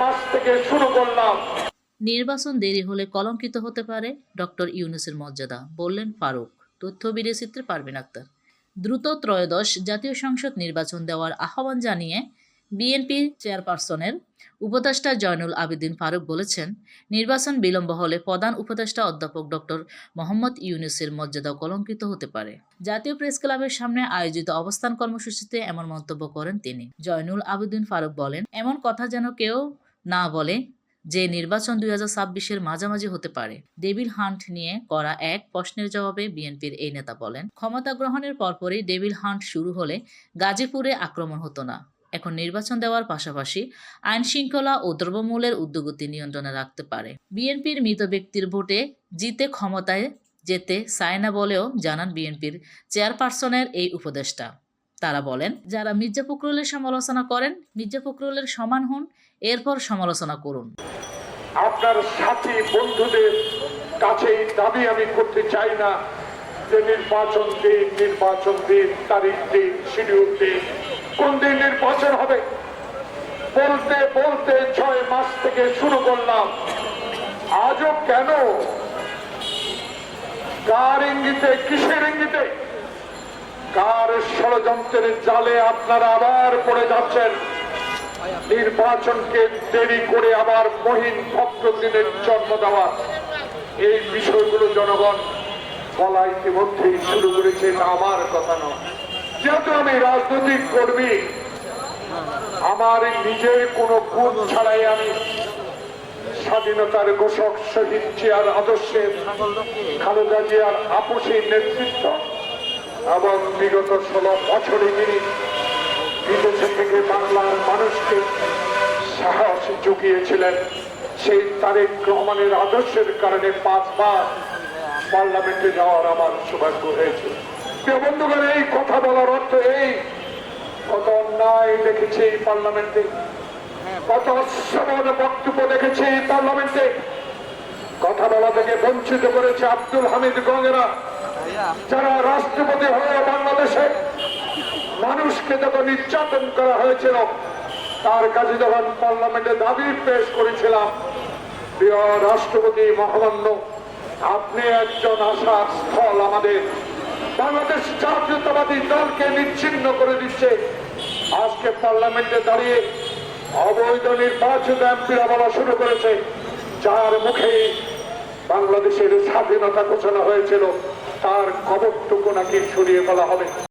মাস থেকে শুরু করলাম। নির্বাচন দেরি হলে কলঙ্কিত হতে পারে ডক্টর ইউনুসের মর্যাদা, বললেন ফারুক। তথ্য বিরচিত্রে পারবেন আক্তার। দ্রুত ত্রয়োদশ জাতীয় সংসদ নির্বাচন দেওয়ার আহ্বান জানিয়ে বিএনপি চেয়ারপারসনের উপদেষ্টা জয়নুল আবেদিন ফারুক বলেছেন, নির্বাচন বিলম্ব হলে প্রধান উপদেষ্টা অধ্যাপক ডক্টর মোহাম্মদ ইউনুসের মর্যাদা কলঙ্কিত হতে পারে। জাতীয় প্রেস ক্লাবের সামনে আয়োজিত অবস্থান কর্মসূচিতে এমন মন্তব্য করেন তিনি। জয়নুল আবেদিন ফারুক বলেন, এমন কথা যেন কেউ না বলে যে নির্বাচন দুই হাজার ছাব্বিশের মাঝামাঝি হতে পারে। ডেভিল হান্ট নিয়ে করা এক প্রশ্নের জবাবে বিএনপির এই নেতা বলেন, ক্ষমতা গ্রহণের পরপরই ডেভিল হান্ট শুরু হলে গাজীপুরে আক্রমণ হতো না। এখন নির্বাচন দেওয়ার পাশাপাশি আইন শৃঙ্খলা ও দ্রব্যমূল্যের উদ্যোগতি নিয়ন্ত্রণে রাখতে পারে। বিএনপির মৃত ব্যক্তির ভোটে জিতে ক্ষমতায় যেতে চায় না বলেও জানান বিএনপির চেয়ারপারসনের এই উপদেষ্টা। তারা বলেন, যারা মির্জা ফখরুলের সমালোচনা করেন, মির্জা ফখরুলের সমান হন, এরপর সমালোচনা করুন। আপনার সাথী বন্ধুদের কাছে দাবি আমি করতে চাই না যে নির্বাচন দিন নির্বাচন দিন, তারিখ দিন শিডিউল দিন। কোন দিন নির্বাচন হবে? বলতে বলতে ছয় মাস থেকে শুরু করলাম। আজও কেন? কার ইঙ্গিতে, কিসের ইঙ্গিতে? কার ষড়যন্ত্রের জালে আপনারা আবার পড়ে যাচ্ছেন। নির্বাচনকে দেরি করে আবার মহিন ভক্তদিনের জন্ম দেওয়া। এই বিষয়গুলো জনগণ বলা ইতিমধ্যেই শুরু করেছে আমার কথা নয়। যেহেতু আমি রাজনৈতিক কর্মী, আমার নিজের কোনো গুণ ছাড়াই আমি স্বাধীনতার ঘোষক, শহীদ জিয়ার আদর্শের খালেদা জিয়ার আপোষের নেতৃত্ব এবং বিগত ষোলো বছরে তিনি বিদেশে থেকে বাংলার মানুষকে সাহস জুগিয়েছিলেন। সেই তারেক রহমানের আদর্শের কারণে পাঁচবার পার্লামেন্টে যাওয়ার আমার সৌভাগ্য হয়েছে। প্রিয় বন্ধুগণ, এই কথা বলার অর্থ এই, কত অন্যায় দেখেছি এই পার্লামেন্টে, কত অশ্রবণ বক্তব্য দেখেছি এই পার্লামেন্টে। কথা বলা থেকে বঞ্চিত করেছে আব্দুল হামিদ গঙ্গেরা। যারা রাষ্ট্রপতি হয়ে বাংলাদেশে মানুষকে যখন নির্যাতন করা হয়েছিল, তার কাছে যখন পার্লামেন্টে দাবি পেশ করেছিলাম, প্রিয় রাষ্ট্রপতি মহামান্য, আপনি একজন আশার স্থল আমাদের। বাংলাদেশ জাতীয়তাবাদী দলকে নিচ্ছিন্ন করে দিচ্ছে। আজকে পার্লামেন্টে দাঁড়িয়ে অবৈধ নির্বাচিত এমপিরা বলা শুরু করেছে, যার মুখে বাংলাদেশের স্বাধীনতা ঘোষণা হয়েছিল তার খবরটুকু নাকি ছড়িয়ে ফেলা হবে।